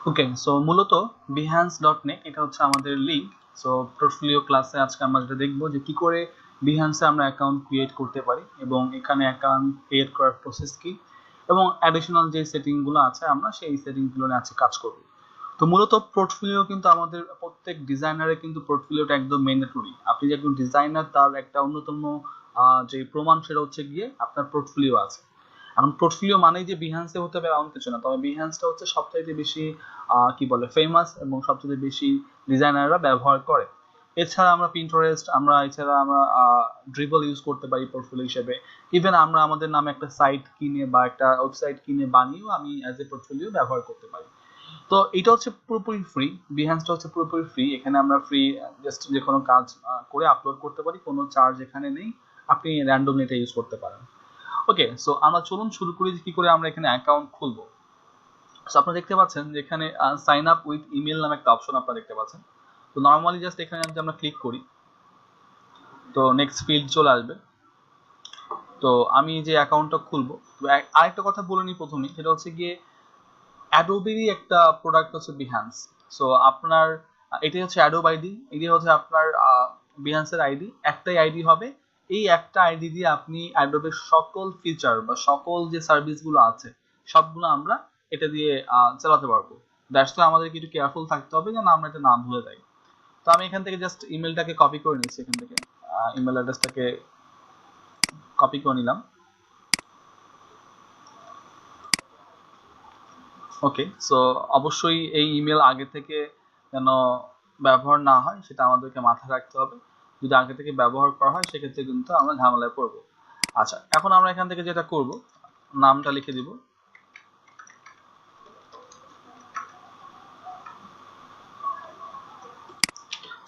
ওকে so মূলত Behance dot net এটা হচ্ছে আমাদের লিঙ্ক সো পোর্টফোলিও ক্লাসে আজকে আমরা যেটা দেখব যে কি করে বিহ্যান্সে আমরা অ্যাকাউন্ট ক্রিয়েট করতে পারি এবং এখানে অ্যাকাউন্ট ক্রিয়েট করার প্রসেস কি এবং অ্যাডিশনাল যে সেটিংগুলো আছে, আমরা সেই সেটিংগুলো নিয়ে আজকে কাজ করব। তো মূলত পোর্টফোলিও কিন্তু আমাদের প্রত্যেক ডিজাইনারের কিন্তু পোর্টফোলিওটা একদম ম্যান্ডেটরি আপনি যে একজন ডিজাইনার তার একটা অন্যতম যে প্রমাণ সেটা হচ্ছে গিয়ে আপনার পোর্টফোলিও আছে। এখন পোর্টফোলিও মানেই যে বিহান্সে হতে হবে এমন কিছু না। তবে বিহান্সটা হচ্ছে সবচাইতে বেশি কি বলে ফেমাস এবং সবচেয়ে বেশি ডিজাইনাররা ব্যবহার করে। এছাড়া আমরা পিন্টারেস্ট আমরা এছাড়া আমরা ড্রিবল ইউজ করতে পারি পোর্টফোলিও হিসেবে। ইভেন আমরা আমাদের নামে একটা সাইট কিনে বা একটা ওয়েবসাইট কিনে বানিয়েও আমি অ্যাজ এ পোর্টফোলিও ব্যবহার করতে পারি। তো এটা হচ্ছে পুরোপুরি ফ্রি বিহান্সটা হচ্ছে পুরোপুরি ফ্রি এখানে আমরা ফ্রি জাস্ট যে কোনো কাজ করে আপলোড করতে পারি। কোনো চার্জ এখানে নেই। আপনি র্যান্ডমলি এটা ইউজ করতে পারেন। ওকে সো আমরা চলুন শুরু করি কি করে আমরা এখানে অ্যাকাউন্ট খুলবো। সো আপনারা দেখতে পাচ্ছেন যে এখানে সাইন আপ উইথ ইমেল নামে একটা অপশন আপনারা দেখতে পাচ্ছেন। তো নর্মালি জাস্ট এখানে যদি আমরা ক্লিক করি, তো নেক্সট ফিল্ড চলে আসবে। তো আমি যে অ্যাকাউন্টটা খুলবো আরেকটা কথা বলে নিই প্রথমেই, সেটা হচ্ছে গিয়ে অ্যাডোবেরই একটা প্রোডাক্ট হচ্ছে বিহান্স সো আপনার এটাই হচ্ছে অ্যাডোব আইডি এটি হচ্ছে আপনার বিহান্সের আইডি একটাই আইডি হবে এই একটা আইডি দিয়ে আপনি অ্যাডোবের সকল ফিচার বা সকল যে সার্ভিসগুলো আছে, সবগুলো আমরা এটা দিয়ে চালাতে পারব। দ্যাটস আমাদেরকে একটু কেয়ারফুল থাকতে হবে যেন আমরা এটা না ভুলে যাই। তো আমি এখান থেকে জাস্ট ইমেলটাকে কপি করে নিচ্ছি এখান থেকে। ইমেল অ্যাড্রেসটাকে কপি করে নিলাম। ওকে সো অবশ্যই এই ইমেল আগে থেকে যেন ব্যবহার না হয়, সেটা আমাদেরকে মাথায় রাখতে হবে। যদি আগে থেকে ব্যবহার করা হয়, সেক্ষেত্রে কিন্তু আমরা ঝামেলায় পড়ব। আচ্ছা এখন আমরা এখান থেকে যেটা করব, নামটা লিখে দিব।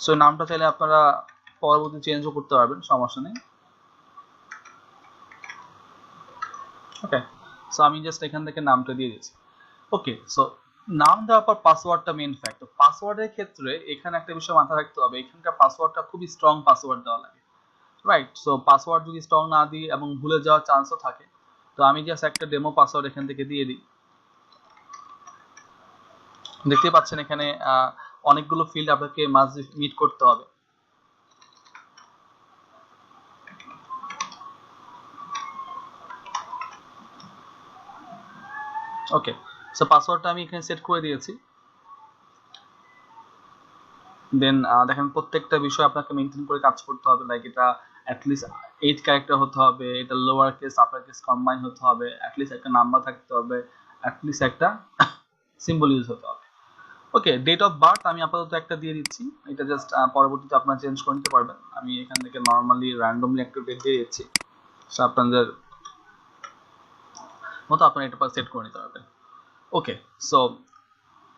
সো নামটা চাইলে আপনারা পরবর্তী চেঞ্জও করতে পারবেন, সমস্যা নেই। ওকে সো আমি জাস্ট এখান থেকে নামটা দিয়ে দিচ্ছি। ওকে সো নাম দেওয়ার পর পাসওয়ার্ডটা মেন ফ্যাক্ট পাসওয়ার্ডের ক্ষেত্রে এখানে একটা বিষয় মাথায় রাখতে হবে, এখানকার পাসওয়ার্ডটা খুবই স্ট্রং পাসওয়ার্ড দেওয়া লাগে। রাইট সো পাসওয়ার্ড যদি স্ট্রং না দিই এবং ভুলে যাওয়ার চান্সও থাকে, তো আমি জাস্ট একটা ডেমো পাসওয়ার্ড এখান থেকে দিয়ে দিই। দেখতে পাচ্ছেন এখানে অনেকগুলো ফিল্ড আপনাকে মাঝ মিট করতে হবে। ওকে সো পাসওয়ার্ডটা আমি এখানে সেট করে দিয়েছি। দেন দেখেন প্রত্যেকটা বিষয় আপনাকে মেনটেন করে কাজ করতে হবে। লাইক এটা অ্যাটলিস্ট এইট ক্যারেক্টার হতে হবে, এটা lower case upper case combine হতে হবে অ্যাটলিস্ট একটা নাম্বার থাকতে হবে অ্যাটলিস্ট একটা সিম্বল ইউজ হতে হবে। ওকে ডেট অফ বার্থ আমি আপাতত একটা দিয়ে দিচ্ছি। এটা জাস্ট পরবর্তীতে আপনারা চেঞ্জ করে নিতে পারবেন। আমি এখান থেকে নর্মালি র্যান্ডমলি একটা ডেট দিয়ে দিচ্ছি। সো আপনাদের মতো আপনারা এটা সেট করে নিতে পারবেন। ওকে সো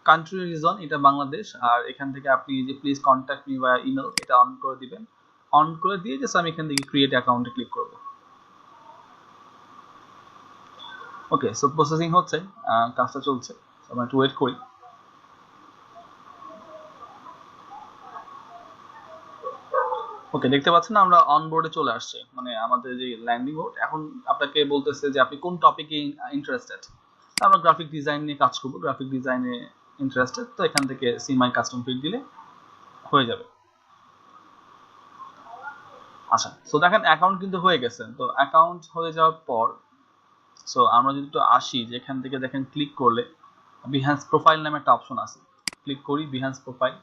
কান্ট্রি রিজন এটা বাংলাদেশ, আর এখান থেকে আপনি যে প্লিজ কন্ট্যাক্ট মি বা ইমেল এটা অন করে দিবেন। অন করে দিয়ে জাস্ট আমি এখান থেকে ক্রিয়েট অ্যাকাউন্টে ক্লিক করব। ওকে সো প্রসেসিং হচ্ছে কাজটা চলছে আমরা একটু ওয়েট করি। ওকে দেখতে পাচ্ছেন আমরা অন বোর্ডে চলে আসছে মানে আমাদের যে ল্যান্ডিং বোর্ড এখন আপনাকে বলতেছে যে আপনি কোন টপিকে ইন্টারেস্টেড আমরা গ্রাফিক ডিজাইন নিয়ে কাজ করব গ্রাফিক ডিজাইনে ইন্টারেস্টেড তো এখান থেকে সি মাই কাস্টম ফিল্ড দিলে হয়ে যাবে। আচ্ছা সো দেখেন অ্যাকাউন্ট কিন্তু হয়ে গেছে, তো অ্যাকাউন্ট হয়ে যাওয়ার পর সো আমরা যদি একটু আসি যে এখান থেকে দেখেন ক্লিক করলে বিহান্স প্রোফাইল নামে একটা অপশন আছে। ক্লিক করি বিহান্স প্রোফাইল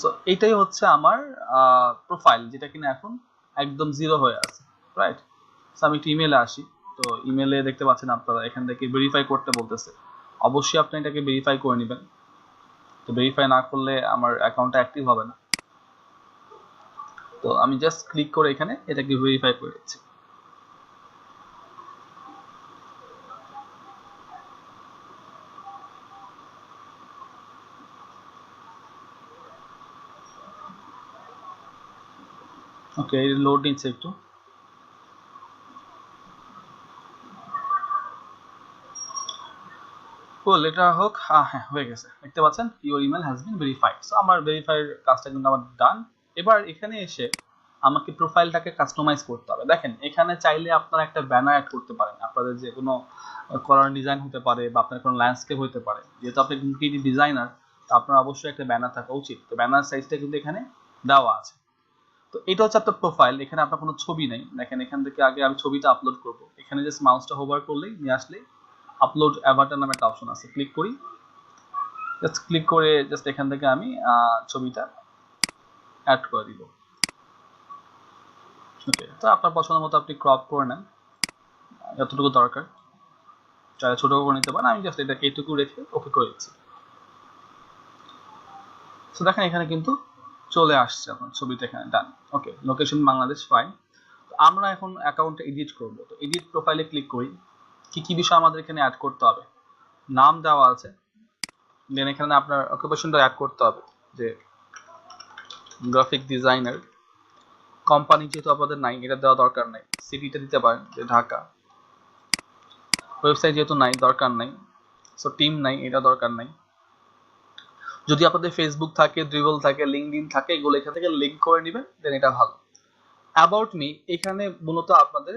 সো এটাই হচ্ছে আমার প্রোফাইল যেটা কিনা এখন একদম জিরো হয়ে আছে রাইট সো আমি একটু ইমেলে আসি। তো ইমেলে দেখতে পাচ্ছেন আপনারা, এখান থেকে ভেরিফাই করতে বলতেছে। অবশ্যই আপনি এটাকে ভেরিফাই করে নেবেন। তো ভেরিফাই না করলে আমার অ্যাকাউন্টটা অ্যাক্টিভ হবে না। তো আমি জাস্ট ক্লিক করে এখানে এটাকে ভেরিফাই করে দিচ্ছি। ওকে লোড নিচ্ছে একটু। কুল এটা হোক হ্যাঁ হয়ে গেছে। দেখতে পাচ্ছেন your email has been verified so আমার ভেরিফাইড কাজটা কিন্তু আমার ডান এবার এখানে এসে আমাকে প্রোফাইলটাকে কাস্টমাইজ করতে হবে। দেখেন, এখানে চাইলে আপনারা একটা ব্যানার অ্যাড করতে পারেন। আপনাদের যে কোনো কলার ডিজাইন হতে পারে বা আপনার কোনো ল্যান্ডস্কেপ হতে পারে। যেহেতু আপনি কিন্তু ডিজাইনার তো আপনার অবশ্যই একটা ব্যানার থাকা উচিত। তো ব্যানার সাইজটা কিন্তু এখানে দেওয়া আছে। তো এটা হচ্ছে আপনার প্রোফাইল এখানে আপনার কোনো ছবি নেই। দেখেন, এখান থেকে আগে আমি ছবিটা আপলোড করব। এখানে জাস্ট মাউসটা হোভার করলেই নিয়ে আসলে আপলোড অ্যাভাটার নামে একটা অপশন আছে। ক্লিক করি। জাস্ট ক্লিক করে জাস্ট এখান থেকে আমি ছবিটা অ্যাড করে দিব। ওকে তো আপনার পছন্দ মতো আপনি ক্রপ করে নেন। যতটুকু দরকার। চাইলে ছোট করে নিতে পারেন, আমি জাস্ট এটা এইটুকু রেখে ওকে করে দিচ্ছি। তো দেখেন এখানে কিন্তু চলে আসছে আপনার ছবিটা এখানে done okay location Bangladesh fine আমরা এখন অ্যাকাউন্টে এডিট করব। তো এডিট প্রোফাইলে ক্লিক করি। কি কি বিষয় আমাদের এখানে অ্যাড করতে হবে? নাম দেওয়া আছে। দেন এখানে আপনার অকুপেশনটা অ্যাড করতে হবে, যে গ্রাফিক ডিজাইনার কোম্পানি যেহেতু আপনাদের নাই, এটা দেওয়া দরকার নাই। সিটিটা দিতে পারেন, যে ঢাকা। ওয়েবসাইট যেহেতু নাই, দরকার নাই। সো টিম নাই, এটা দরকার নাই। যদি আপনাদের ফেসবুক থাকে ড্রিবল থাকে লিঙ্কডিন থাকে, এগুলো এখান থেকে লিঙ্ক করে নেবেন দেন এটা ভালো। অ্যাবাউট মি এখানে মূলত আপনাদের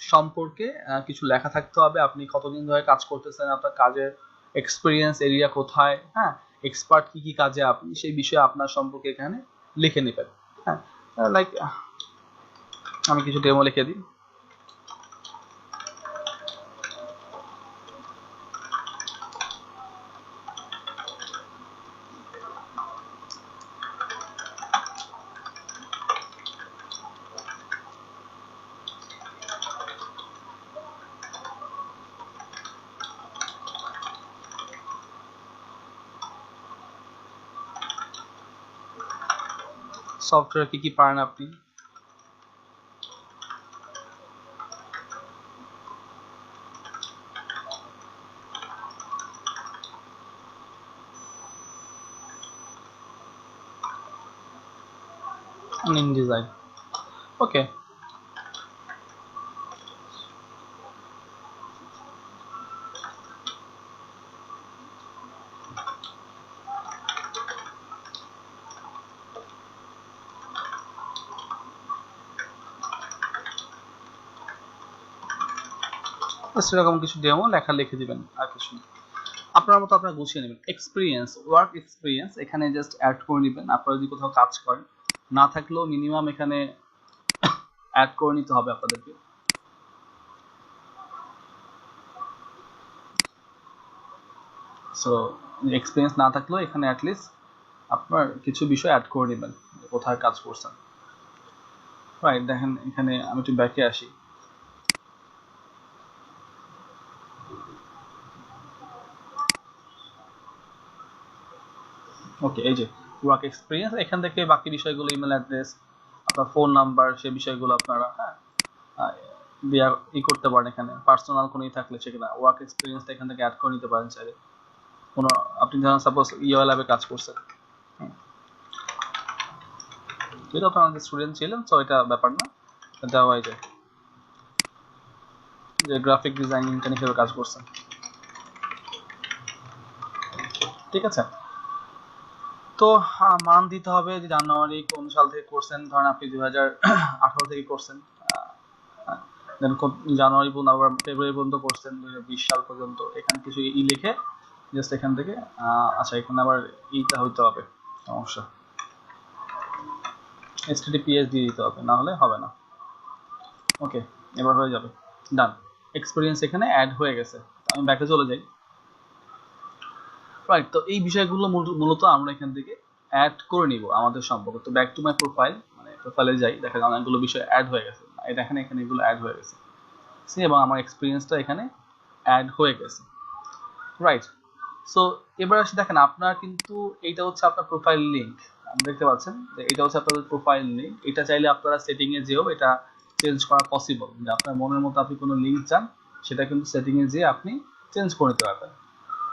সম্পর্কে কিছু লেখা থাকতে হবে। আপনি কতদিন ধরে কাজ করতেছেন, আপনার কাজের এক্সপিরিয়েন্স এরিয়া কোথায় হ্যাঁ? এক্সপার্ট কি কি কাজে আপনি, সেই বিষয়ে আপনার সম্পর্কে এখানে লিখে নেবেন হ্যাঁ? লাইক আমি কিছু ডেমো লিখে দিই। সফটওয়্যার কি কি পারেন আপনি? In design okay. সেরকম কিছু ডেমো লেখা লিখে দিবেন, আর কিছু আপনার মতো আপনারা গুছিয়ে নেবেন। এক্সপিরিয়েন্স ওয়ার্ক এক্সপিরিয়েন্স এখানে জাস্ট অ্যাড করে নেবেন। আপনারা যদি কোথাও কাজ করেন, না থাকলেও মিনিমাম এখানে অ্যাড করে নিতে হবে আপনাদেরকে। সো এক্সপিরিয়েন্স না থাকলেও এখানে অ্যাটলিস্ট আপনার কিছু বিষয় অ্যাড করে নেবেন কোথায় কাজ করছেন। রাইট দেখেন, এখানে আমি একটু ব্যাকে আসি। ওকে এই যে ওয়ার্ক এক্সপিরিয়েন্স এখান থেকে বাকি বিষয়গুলো ইমেল অ্যাড্রেস আপনার ফোন নাম্বার সেই বিষয়গুলো আপনারা হ্যাঁ দেওয়া ই করতে পারেন এখানে। পার্সোনাল কোনো ই থাকলে সেখানে ওয়ার্ক এক্সপিরিয়েন্সটা এখান থেকে অ্যাড করে নিতে পারেন চাইলে। কোনো, আপনি ধরেন সাপোজ ইও ল্যাবে কাজ করছেন। যেহেতু আপনার আমাদের স্টুডেন্ট ছিলেন সো এটা ব্যাপার না। দেওয়া হয়ে যায় যে গ্রাফিক ডিজাইনিং হিসেবে কাজ করছেন। ঠিক আছে? তো মান দিতে হবে যে জানুয়ারি কোন সাল থেকে করছেন। ধরেন আপনি দুই হাজার আঠারো থেকে করছেন। জানুয়ারি পর্যন্ত আবার ফেব্রুয়ারি পর্যন্ত করছেন, দুই হাজার বিশ সাল পর্যন্ত। এখানে কিছু ই লিখে জাস্ট এখান থেকে আচ্ছা এখানে আবার ইটা হইতে হবে, সমস্যা। এসটিডিপিএস দিয়ে দিতে হবে, না হলে হবে না। ওকে এবার হয়ে যাবে। ডান এক্সপিরিয়েন্স এখানে অ্যাড হয়ে গেছে। আমি ব্যাকে চলে যাই। রাইট তো এই বিষয়গুলো মূলত আমরা এখান থেকে অ্যাড করে নিব আমাদের সম্পর্কে। তো ব্যাক টু মাই প্রোফাইল মানে প্রোফাইলে যাই, দেখা যায় অনেকগুলো বিষয় অ্যাড হয়ে গেছে। এটা এখানে এখানে এগুলো অ্যাড হয়ে গেছে। সি এবং আমার এক্সপিরিয়েন্সটা এখানে অ্যাড হয়ে গেছে। রাইট সো এবার আসি, দেখেন আপনার কিন্তু এইটা হচ্ছে আপনার প্রোফাইল লিঙ্ক দেখতে পাচ্ছেন যে এটা হচ্ছে আপনাদের প্রোফাইল লিঙ্ক এটা চাইলে আপনারা সেটিং এ যেও এটা চেঞ্জ করা পসিবল যে আপনার মনের মতো আপনি কোনো লিঙ্ক চান, সেটা কিন্তু সেটিং এ যেয়ে আপনি চেঞ্জ করে নিতে পারবেন।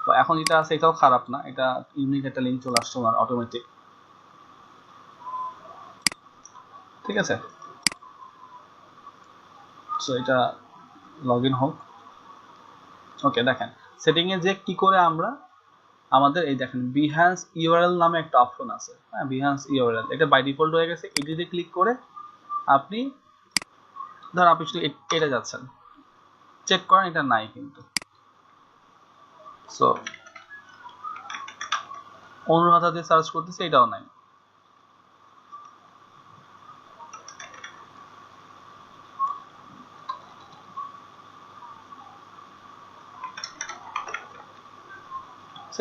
তো এখন যেটা আছে, এটাও খারাপ না, এটা ইউনিক একটা লিঙ্ক চলে আসছে আমার অটোমেটিক ঠিক আছে? সো এটা লগ ইন হোক। ওকে দেখেন সেটিং এ যে কি করে আমরা, আমাদের এই দেখেন বিহান্স ইউআরএল নামে একটা অপশন আছে। হ্যাঁ বিহান্স ইউআরএল এটা বাই ডিফল্ট হয়ে গেছে এটিতে ক্লিক করে আপনি, ধর আপনি শুধু এটা যাচ্ছেন। চেক করেন, এটা নাই কিন্তু। সো অনুরাধা দিয়ে সার্চ করতেছে, এটাও নাই।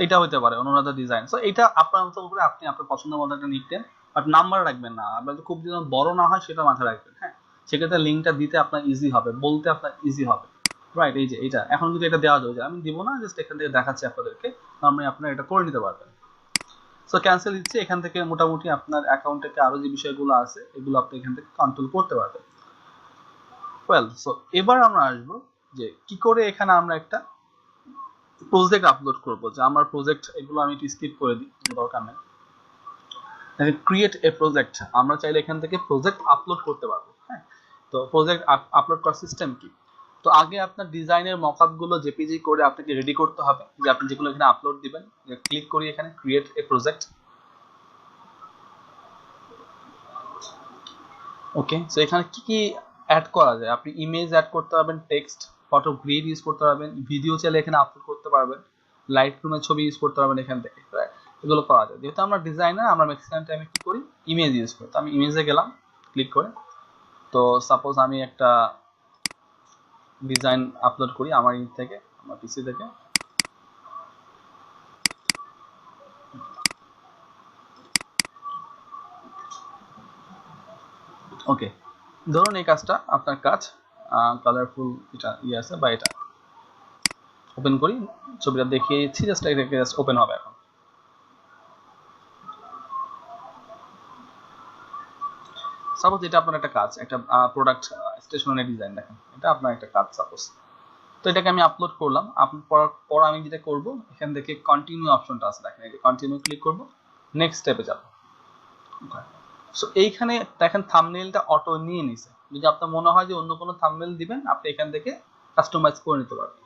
এটা হতে পারে অনুরাধা ডিজাইন সো এটা আপনার মতো করে আপনি আপনার পছন্দ মতো একটা নিতেন বাট নাম্বার রাখবেন না। আপনার খুব যেন বড় না হয়, সেটা মাথায় রাখবেন হ্যাঁ? সেক্ষেত্রে লিঙ্কটা দিতে আপনার ইজি হবে, বলতে আপনার ইজি হবে। রাইট এই যে এটা এখন কিন্তু এটা দেওয়া যাবে। আমি দিব না জাস্ট এখান থেকে দেখাচ্ছি আপনাদেরকে। নর্মালি আপনারা এটা করে নিতে পারবেন। সো ক্যান্সেল দিচ্ছে। এখান থেকে মোটামুটি আপনার অ্যাকাউন্ট থেকে আরও যে বিষয়গুলো আছে, এগুলো আপনি এখান থেকে কন্ট্রোল করতে পারবেন। ওয়েল সো এবার আমরা আসব যে, কি করে এখানে আমরা একটা প্রজেক্ট আপলোড করব। যে, আমার প্রজেক্ট এগুলো আমি একটু স্কিপ করে দিই, কোনো দরকার নেই। ক্রিয়েট এ প্রজেক্ট আমরা চাইলে এখান থেকে প্রজেক্ট আপলোড করতে পারব। হ্যাঁ? তো প্রজেক্ট আপলোড করার সিস্টেম কি? তো আগে আপনার ডিজাইনের মকআপগুলো জেপিজি করে আপনাকে রেডি করতে হবে। যে আপনি যেগুলো এখানে আপলোড দিবেন ক্লিক করি এখানে create a project okay so এখানে কি কি অ্যাড করা যায়? আপনি ইমেজ অ্যাড করতে পারবেন টেক্সট ফটো গ্রিড ইউজ করতে পারবেন ভিডিও চাইলে এখানে আপলোড করতে পারবেন লাইট রুমের ছবি ইউজ করতে পারবেন এখান থেকে। এগুলো করা যায়। যেহেতু আমরা ডিজাইনার আমরা ম্যাক্সিমাম টাইমে কি করি? ইমেজ ইউজ করি। তো আমি ইমেজে গেলাম ক্লিক করে। তো সাপোজ আমি একটা ডিজাইন আপলোড করি আমার ই থেকে, আমার পিসি থেকে। ওকে ধরুন এই কাজটা, আপনার কাজ কালারফুল এটা ইয়ে আছে বা এটা। ওপেন করি, ছবিটা দেখিয়ে দিচ্ছি জাস্ট এটাকে জাস্ট ওপেন হবে এখন। সাপোজ এটা আপনার একটা কাজ, একটা প্রোডাক্ট স্টেশনারি ডিজাইন দেখেন। এটা আপনার একটা কাজ সাপোজ তো এটাকে আমি আপলোড করলাম পর আমি যেটা করব, এখান থেকে কন্টিনিউ অপশনটা আছে, দেখেন, এই কন্টিনিউ ক্লিক করব নেক্সট স্টেপে যাব। সো এইখানে দেখেন থাম্বনেইলটা অটো নিয়ে নিছে। যদি আপনার মনে হয় যে অন্য কোনো থাম্বনেইল দিবেন, আপনি এখান থেকে কাস্টমাইজ করে নিতে পারবেন।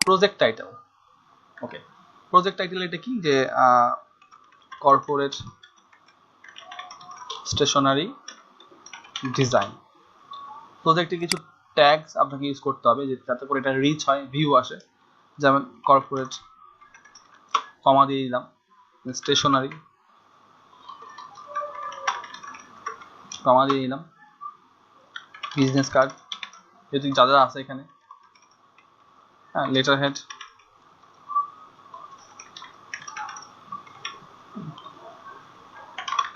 Project title okay project title এটা কি? যে কর্পোরেট স্টেশনারি ডিজাইন প্রজেক্টে কিছু ট্যাগস আপনাকে ইউজ করতে হবে যাতে করে এটা রিচ হয় ভিউ আসে। যেমন কর্পোরেট কমা দিয়ে দিলাম স্টেশনারি কমা দিয়ে দিলাম বিজনেস কার্ড যেহেতু যা যা আছে এখানে। হ্যাঁ লেটার হেড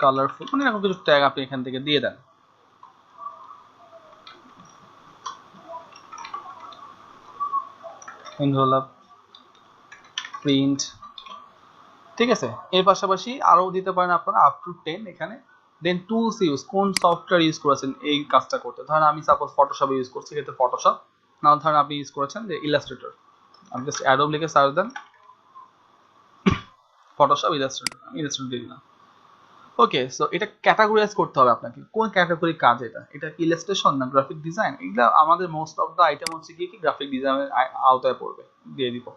কালারফুল মানে এরকম কিছু ট্যাগ আপনি এখান থেকে দিয়ে দেন। এনভেলপ প্রিন্ট ঠিক আছে? এর পাশাপাশি আরও দিতে পারেন আপনারা আপ টু টেন এখানে। দেন টুলস ইউজ কোন সফটওয়্যার ইউজ করেছেন এই কাজটা করতে? ধরেন আমি সাপোজ ফটোশপ ইউজ করছি এক্ষেত্রে ফটোশপ না ধরেন আপনি ইউজ করেছেন যে ইলাস্ট্রেটর আপনি জাস্ট অ্যাডোব লিখে সার্চ দেন। ফটোশপ ইলাস্ট্রেটর আমি ইলাস্ট্রেটর দিলাম। ওকে সো এটা ক্যাটাগরাইজ করতে হবে আপনাকে। কোন ক্যাটাগরি কাজ এটা? এটা ইলাস্ট্রেশন না গ্রাফিক ডিজাইন এগুলো আমাদের মোস্ট অফ দ্য আইটেম হচ্ছে কি গ্রাফিক ডিজাইনের আওতায় পড়বে, দিয়ে দিব।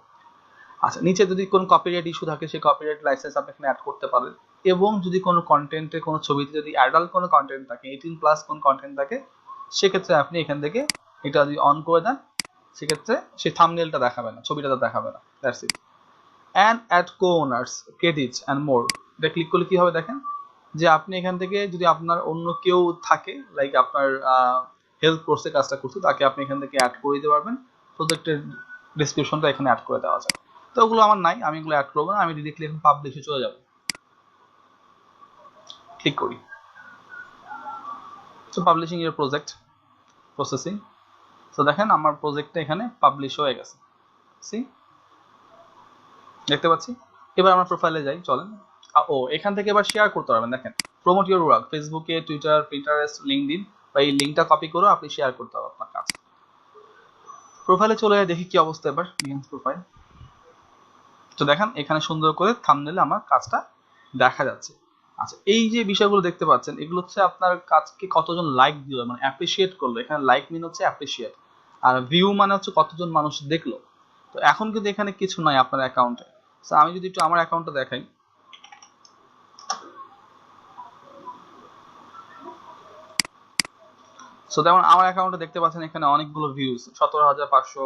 আচ্ছা নিচে যদি কোনো কপিরাইট ইস্যু থাকে, সেই কপিরাইট লাইসেন্স আপনি এখানে অ্যাড করতে পারেন। এবং যদি কোনো কন্টেন্টে কোনো ছবিতে যদি অ্যাডাল্ট কোনো কন্টেন্ট থাকে এইটিন প্লাস কোন কন্টেন্ট থাকে, সেক্ষেত্রে আপনি এখান থেকে এটা যদি অন করে দেন, সেক্ষেত্রে সেই থামনেলটা দেখাবে না, ছবিটা দেখাবে না that's it and add co owners credits and more এটা ক্লিক করলে কি হবে দেখেন? যে আপনি এখান থেকে যদি আপনার অন্য কেউ থাকে লাইক আপনার হেল্প কোর্সে কাজটা করছে, তাকে আপনি এখান থেকে অ্যাড করে দিতে পারবেন। প্রজেক্টের ডিসক্রিপশনটা এখানে অ্যাড করে দেওয়া যায় তো ওগুলো আমার নাই, আমি এগুলো অ্যাড করব না, আমি ডিরেক্টলি এখন পাবলিশে চলে যাব। ক্লিক করি। তো পাবলিশিং এর প্রজেক্ট প্রসেসিং তো দেখেন আমার প্রজেক্টটা এখানে পাবলিশ হয়ে গেছে। সি দেখতে পাচ্ছি? এবার আমরা প্রোফাইলে যাই, চলেন। ও, এখান থেকে এবার শেয়ার করতে পারবেন, দেখেন। প্রমোট ইউর ওয়ার্ক ফেসবুকে টুইটার পিন্টারেস্ট লিঙ্কডিন বা এই লিঙ্কটা কপি করে আপনি শেয়ার করতে হবে আপনার কাজ। প্রোফাইলে চলে দেখি কি অবস্থা এবার বিহান্স প্রোফাইল তো দেখেন, এখানে সুন্দর করে থামনেলে আমার কাজটা দেখা যাচ্ছে। আচ্ছা এই যে বিষয়গুলো দেখতে পাচ্ছেন, এগুলো হচ্ছে আপনার কাজকে কতজন লাইক দিল মানে অ্যাপ্রিসিয়েট করল। এখানে লাইক মিন হচ্ছে অ্যাপ্রিসিয়েট আর ভিউ মানে হচ্ছে কতজন মানুষ দেখল। তো এখন কিন্তু এখানে কিছু নাই আপনার অ্যাকাউন্টে তো আমি যদি একটু আমার অ্যাকাউন্টটা দেখাই সো যেমন আমার অ্যাকাউন্টে দেখতে পাচ্ছেন এখানে অনেকগুলো ভিউজ সতেরো হাজার পাঁচশো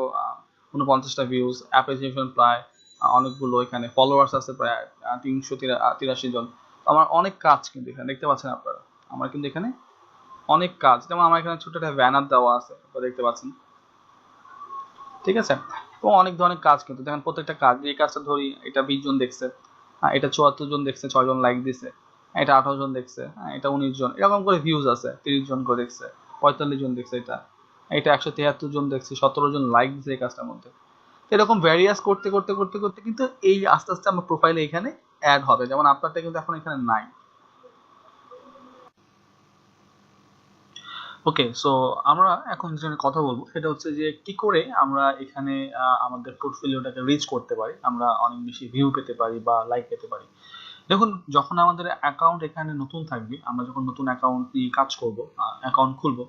উনপঞ্চাশটা ভিউজ অ্যাপ্রিসিয়েশন প্রায় অনেকগুলো এখানে ফলোয়ার্স আছে প্রায় তিনশো তিরাশি জন। আমার অনেক কাজ কিন্তু এখানে, দেখতে পাচ্ছেন আপনারা? আমার কিন্তু এখানে অনেক কাজ। যেমন আমার এখানে ছোট একটা ব্যানার দেওয়া আছে, আপনারা দেখতে পাচ্ছেন। ঠিক আছে? তো অনেক ধরনের কাজ কিন্তু, দেখেন প্রত্যেকটা কাজ এই কাজটা ধরি, এটা বিশ জন দেখছে হ্যাঁ এটা চুয়াত্তর জন দেখছে, ছয় জন লাইক দিছে, এটা আঠারো জন দেখছে হ্যাঁ এটা উনিশ জন, এরকম করে ভিউজ আছে, তিরিশ জন করে দেখছে। পঁয়তাল্লিশ জন দেখছে এটা। এটা একশো তিয়াত্তর জন দেখছে, সতেরো জন লাইক দিছে এই কাজটার মধ্যে। এরকম ভ্যারিয়াস করতে করতে করতে করতে কিন্তু এই আস্তে আস্তে আমার প্রোফাইলে এখানে অ্যাড হবে। যেমন আপনারটা কিন্তু এখন এখানে নাই। ওকে সো আমরা এখন যেটা কথা বলব, সেটা হচ্ছে যে কি করে আমরা এখানে আমাদের পোর্টফোলিওটাকে রিচ করতে পারি, আমরা অনেক বেশি ভিউ পেতে পারি বা লাইক পেতে পারি। দেখুন, যখন আমাদের অ্যাকাউন্ট এখানে নতুন থাকবে, আমরা যখন নতুন অ্যাকাউন্ট নিয়ে কাজ করব অ্যাকাউন্ট খুলবো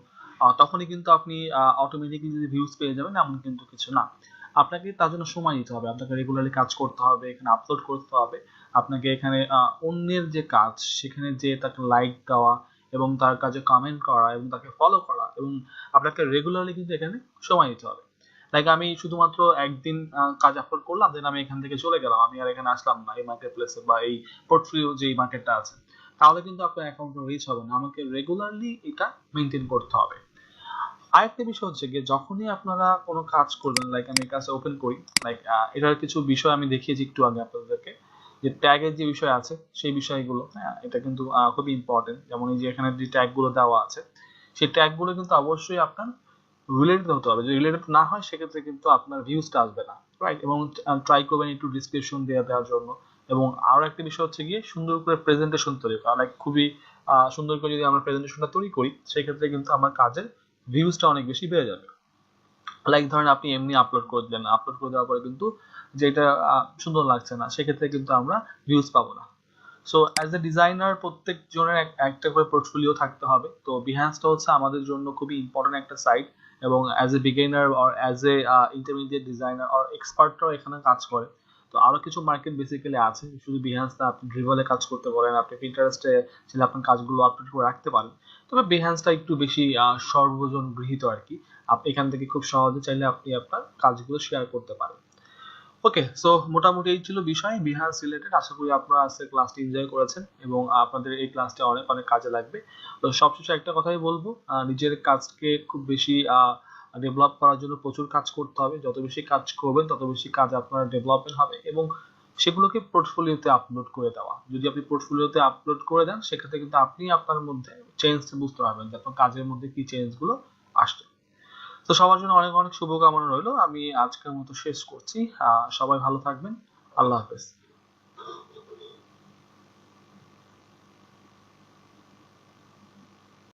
তখনই কিন্তু আপনি অটোমেটিকলি যদি ভিউজ পেয়ে যাবেন, এমন কিন্তু কিছু না। আপনাকে তার জন্য সময় নিতে হবে, আপনাকে রেগুলারলি কাজ করতে হবে, এখানে আপলোড করতে হবে, আপনাকে এখানে অন্যের যে কাজ, সেখানে যে তাকে লাইক দেওয়া এবং তার কাজে কমেন্ট করা এবং তাকে ফলো করা এবং আপনাকে রেগুলারলি কিন্তু এখানে সময় দিতে হবে। লাইক আমি শুধুমাত্র একদিন কাজ আপলোড করলাম দেন আমি এখান থেকে চলে গেলাম। আমি আর এখানে আসলাম না, এই মার্কেট প্লেসে বা এই পোর্টফোলিও যে মার্কেটটা আছে। তাহলে কিন্তু আপনার অ্যাকাউন্ট রিচ হবে না। আমাকে রেগুলারলি এটা মেনটেন করতে হবে। আরেকটা বিষয় হচ্ছে গিয়ে, যখনই আপনারা কোনো কাজ করবেন লাইক আমি কাজটা ওপেন করি লাইক এটার কিছু বিষয় আমি দেখিয়েছি একটু আগে আপনাদেরকে, যে ট্যাগের যে বিষয় আছে, সেই বিষয়গুলো হ্যাঁ এটা কিন্তু খুবই ইম্পর্টেন্ট যেমন এই যে এখানে যে ট্যাগগুলো দেওয়া আছে, সেই ট্যাগগুলো কিন্তু অবশ্যই আপনার রিলেটেড হতে হবে। যদি রিলেটেড না হয় সেক্ষেত্রে কিন্তু আপনার ভিউজটা আসবে না। রাইট এবং ট্রাই করবেন একটু ডিসক্রিপশন দেওয়া দেওয়ার জন্য। এবং আরও একটা বিষয় হচ্ছে গিয়ে সুন্দর করে প্রেজেন্টেশন তৈরি করা। লাইক খুবই সুন্দর করে যদি আমরা প্রেজেন্টেশনটা তৈরি করি সেক্ষেত্রে কিন্তু আমার কাজের ভিউজটা অনেক বেশি বেড়ে যাবে। লাইক ধরেন আপনি এমনি আপলোড করে দিলেন। আপলোড করে দেওয়ার পরে কিন্তু যেটা সুন্দর লাগছে না সেক্ষেত্রে কিন্তু আমরা ভিউজ পাবো না। সো অ্যাজ এ ডিজাইনার প্রত্যেক জনের একটা করে পোর্টফোলিও থাকতে হবে। তো বিহ্যান্সটা হচ্ছে আমাদের জন্য খুবই ইম্পর্টেন্ট একটা সাইট এবং as a beginner or as a intermediate designer or এক্সপার্টরাও এখানে কাজ করে। তো আরও কিছু মার্কেট বেসিক্যালি আছে, শুধু বিহান্স না, আপনি ড্রিভলে কাজ করতে পারেন, আপনি পিন্টারেস্টে ছেলে আপনার কাজগুলো আপনি করে রাখতে পারেন। তবে বিহান্সটা একটু বেশি সর্বজন গৃহীত আর কি। আপনি এখান থেকে খুব সহজে চাইলে আপনি আপনার কাজগুলো শেয়ার করতে পারেন। ওকে সো মোটামুটি এই ছিল বিষয়। বিহার রিলেটেড আশা করি আপনারা আজকে ক্লাসটি এনজয় করেছেন এবং আপনাদের এই ক্লাসটা অনেক অনেক কাজে লাগবে। তো সবশেষে একটা কথাই বলব নিজের কাজকে খুব বেশি ডেভেলপ করার জন্য প্রচুর কাজ করতে হবে। যত বেশি কাজ করবেন, তত বেশি কাজ আপনার ডেভেলপমেন্ট হবে এবং সেগুলোকে পোর্টফোলিওতে আপলোড করে দেওয়া। যদি আপনি পোর্টফোলিওতে আপলোড করে দেন, সেক্ষেত্রে কিন্তু আপনি আপনার মধ্যে চেঞ্জ বুঝতে পারবেন যে আপনার কাজের মধ্যে কি চেঞ্জগুলো আসছে। তো সবার জন্য অনেক অনেক শুভকামনা রইল। আমি আজকের মতো শেষ করছি। সবাই ভালো থাকবেন। আল্লাহ হাফেজ।